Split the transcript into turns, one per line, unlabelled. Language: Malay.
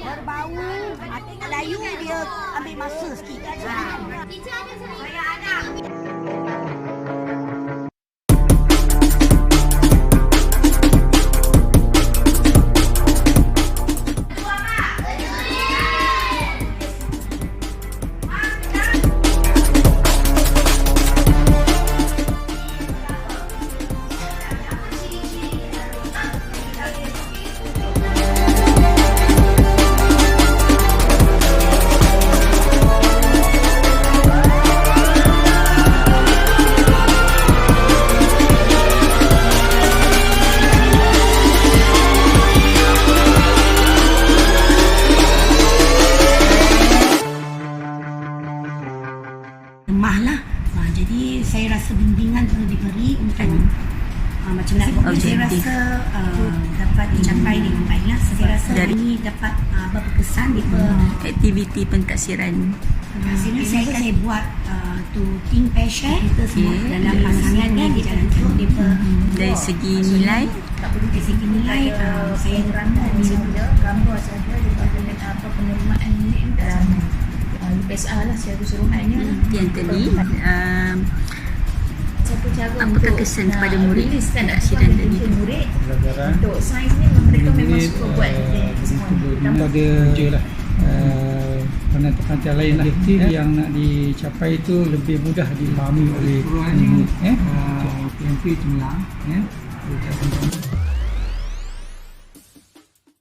Berbau. Ha, tengok layu dia ambil masa sikit. Ha. Ha, jadi saya rasa bimbingan perlu diberi untuk uh, macam mana? Saya
Objektif.
rasa uh, dapat dicapai dengan baik lah. Saya rasa
Dari-
ini dapat uh, berkesan di hmm.
Aktiviti pentadsiran
Hasilnya saya, saya buat uh, to think passion kita semua
Okey.
dalam pasangan ni di jalan tu dia
dari segi nilai.
Tak perlu dari segi nilai uh, saya
Kerana bila gambar saja dengan apa penerimaan ni. Dalam UPSR lah secara keseluruhannya lah.
yang tadi um,
satu cara
Apakah kesan
nak
kepada murid? penghasilan
apa
tadi
murid
pelajaran
untuk sains ni mereka memang
Murid,
suka buat
eh,
dia semua.
ada lah. uh, penantian lain lah. Objektif yang nak dicapai itu lebih mudah dipahami oleh murid eh? uh, PMP cemerlang eh? Ucapan